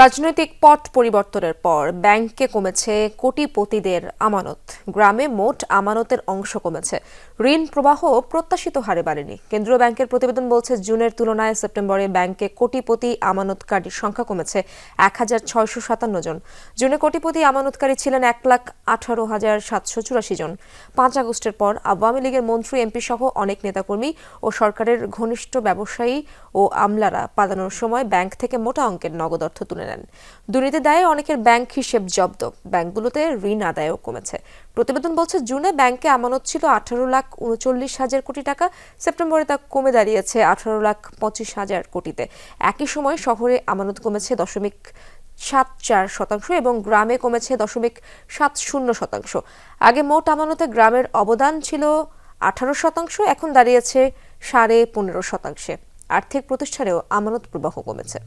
রাজনৈতিক পথ পরিবর্তনের পর ব্যাংকে কমেছে কোটিপতিদের আমানত। গ্রামে মোট আমানতের অংশ কমেছে। ঋণ প্রবাহ প্রত্যাশিত হারে বাড়েনি। কেন্দ্রীয় ব্যাংকের প্রতিবেদন বলছে, জুনের তুলনায় সেপ্টেম্বরে ব্যাংকে কোটিপতি আমানতকারীর সংখ্যা কমেছে এক হাজার ছয়শো সাতান্ন জন। জুনে কোটিপতি আমানতকারী ছিলেন এক লাখ আঠারো হাজার সাতশো চুরাশি জন। পাঁচ আগস্টের পর আওয়ামী লীগের মন্ত্রী, এমপি সহ অনেক নেতাকর্মী ও সরকারের ঘনিষ্ঠ ব্যবসায়ী ও আমলারা পালানোর সময় ব্যাংক থেকে মোটা অঙ্কের নগদ অর্থ তুলে নেন। দুর্নীতি দায়ে অনেকের ব্যাংক হিসেব জব্দ। ব্যাংকগুলোতে ঋণ আদায়ও কমেছে। প্রতিবেদন বলছে, জুনে ব্যাংকে আমানত ছিল আঠারো লাখ উনচল্লিশ হাজার কোটি টাকা। সেপ্টেম্বরে তা কমে দাঁড়িয়েছে আঠারো লাখ পঁচিশ হাজার কোটিতে। একই সময় শহরে আমানত কমেছে দশমিক সাত চার শতাংশ এবং গ্রামে কমেছে দশমিক সাত শূন্য শতাংশ। আগে মোট আমানতে গ্রামের অবদান ছিল আঠারো শতাংশ, এখন দাঁড়িয়েছে সাড়ে পনেরো শতাংশে। আর্থিক প্রতিষ্ঠানেও আমানত প্রবাহ কমেছে।